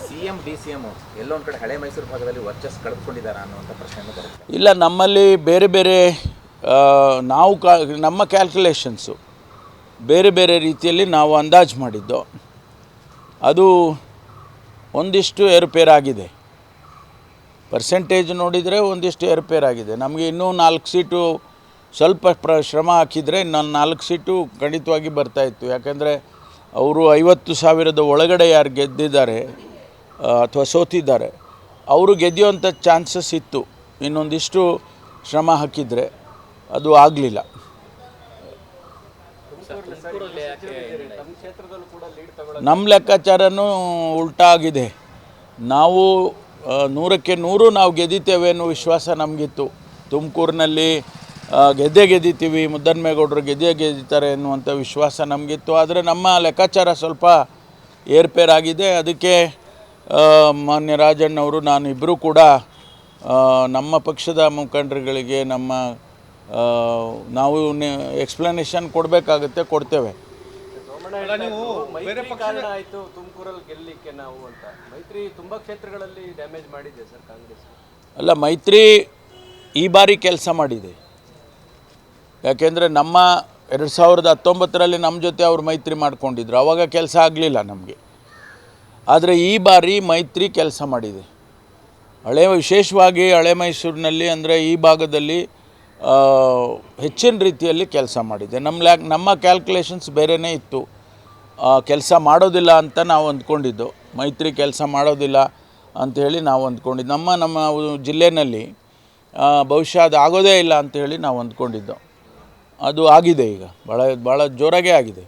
C M D C M ಕಡೆ ಹಳೆ ಮೈಸೂರು ಭಾಗದಲ್ಲಿ ವರ್ಚಸ್ ಕಳೆದುಕೊಂಡಿದ್ದಾರೆ ಅನ್ನುವಂಥ ಬರುತ್ತೆ. ಇಲ್ಲ, ನಮ್ಮಲ್ಲಿ ಬೇರೆ ಬೇರೆ ನಾವು ಕಾ, ನಮ್ಮ ಕ್ಯಾಲ್ಕುಲೇಷನ್ಸು ಬೇರೆ ಬೇರೆ ರೀತಿಯಲ್ಲಿ ನಾವು ಅಂದಾಜು ಮಾಡಿದ್ದು. ಅದು ಒಂದಿಷ್ಟು ಏರುಪೇರಾಗಿದೆ ಪರ್ಸೆಂಟೇಜ್ ನೋಡಿದರೆ ಒಂದಿಷ್ಟು ಏರುಪೇರಾಗಿದೆ ನಮಗೆ ಇನ್ನೂ ನಾಲ್ಕು ಸೀಟು ಸ್ವಲ್ಪ ಪ್ರ, ಶ್ರಮ ಹಾಕಿದರೆ ನಾನು ನಾಲ್ಕು ಸೀಟು ಖಂಡಿತವಾಗಿ ಬರ್ತಾಯಿತ್ತು ಯಾಕೆಂದರೆ ಅವರು ಐವತ್ತು ಸಾವಿರದ ಒಳಗಡೆ ಯಾರು ಗೆದ್ದಿದ್ದಾರೆ ಅಥವಾ ಸೋತಿದ್ದಾರೆ. ಅವರು ಗೆದ್ದುವಂಥ ಚಾನ್ಸಸ್ ಇತ್ತು. ಇನ್ನೊಂದಿಷ್ಟು ಶ್ರಮ ಹಾಕಿದರೆ ಅದು ಆಗಲಿಲ್ಲ. ನಮ್ಮ ಲೆಕ್ಕಾಚಾರನೂ ಉಲ್ಟಾ ಆಗಿದೆ. ನಾವು ನೂರಕ್ಕೆ ನೂರು ನಾವು ಗೆದ್ದಿತೇವೆ ಅನ್ನೋ ವಿಶ್ವಾಸ ನಮಗಿತ್ತು. ತುಮಕೂರಿನಲ್ಲಿ ಗೆದ್ದೆ ಗೆದ್ದೇ ಗೆದ್ದಿತೀವಿ ಮುದ್ದನ್ಮೇಗೌಡರು ಗೆದ್ದೆ ಗೆದ್ದಿತಾರೆ ಎನ್ನುವಂಥ ವಿಶ್ವಾಸ ನಮಗಿತ್ತು. ಆದರೆ ನಮ್ಮ ಲೆಕ್ಕಾಚಾರ ಸ್ವಲ್ಪ ಏರ್ಪೇರಾಗಿದೆ. ಅದಕ್ಕೆ ಮಾನ್ಯ ರಾಜಣ್ಣವರು ನಾನು ಇಬ್ಬರೂ ಕೂಡ ನಮ್ಮ ಪಕ್ಷದ ಮುಖಂಡರುಗಳಿಗೆ ನಮ್ಮ ನಾವು ಎಕ್ಸ್ಪ್ಲನೇಷನ್ ಕೊಡಬೇಕಾಗುತ್ತೆ ಕೊಡ್ತೇವೆ. ಮೈತ್ರಿ ಕಾರಣ ಆಯ್ತು ತುಮಕೂರಲ್ಲಿ ಗೆಲ್ಲಿಕ್ಕೆ ನಾವು ಅಂತ. ಮೈತ್ರಿ ತುಂಬಾ ಕ್ಷೇತ್ರಗಳಲ್ಲಿ ಡ್ಯಾಮೇಜ್ ಮಾಡಿದೆ ಸರ್ ಕಾಂಗ್ರೆಸ್. ಅಲ್ಲ ಮೈತ್ರಿ ಈ ಬಾರಿ ಕೆಲಸ ಮಾಡಿದೆ. ಯಾಕೆಂದರೆ ನಮ್ಮ ಎರಡು ಸಾವಿರದ ಹತ್ತೊಂಬತ್ತರಲ್ಲಿ ನಮ್ಮ ಜೊತೆ ಅವರು ಮೈತ್ರಿ ಮಾಡ್ಕೊಂಡಿದ್ರು. ಆವಾಗ ಕೆಲಸ ಆಗಲಿಲ್ಲ ನಮಗೆ. ಆದರೆ ಈ ಬಾರಿ ಮೈತ್ರಿ ಕೆಲಸ ಮಾಡಿದೆ. ಹಳೆ ವಿಶೇಷವಾಗಿ ಹಳೆ ಮೈಸೂರಿನಲ್ಲಿ ಅಂದರೆ ಈ ಭಾಗದಲ್ಲಿ ಹೆಚ್ಚಿನ ರೀತಿಯಲ್ಲಿ ಕೆಲಸ ಮಾಡಿದೆ. ನಮ್ಮ ಲ್ಯಾಕ್ ನಮ್ಮ ಕ್ಯಾಲ್ಕುಲೇಷನ್ಸ್ ಬೇರೆಯೇ ಇತ್ತು. ಕೆಲಸ ಮಾಡೋದಿಲ್ಲ ಅಂತ ನಾವು ಅಂದ್ಕೊಂಡಿದ್ದು. ಮೈತ್ರಿ ಕೆಲಸ ಮಾಡೋದಿಲ್ಲ ಅಂಥೇಳಿ ನಾವು ಅಂದ್ಕೊಂಡಿದ್ದು. ನಮ್ಮ ನಮ್ಮ ಜಿಲ್ಲೆಯಲ್ಲಿ ಭವಿಷ್ಯ ಅದು ಆಗೋದೇ ಇಲ್ಲ ಅಂಥೇಳಿ ನಾವು ಅಂದ್ಕೊಂಡಿದ್ದು. ಅದು ಆಗಿದೆ ಈಗ. ಭಾಳ ಭಾಳ ಜೋರಾಗೇ ಆಗಿದೆ.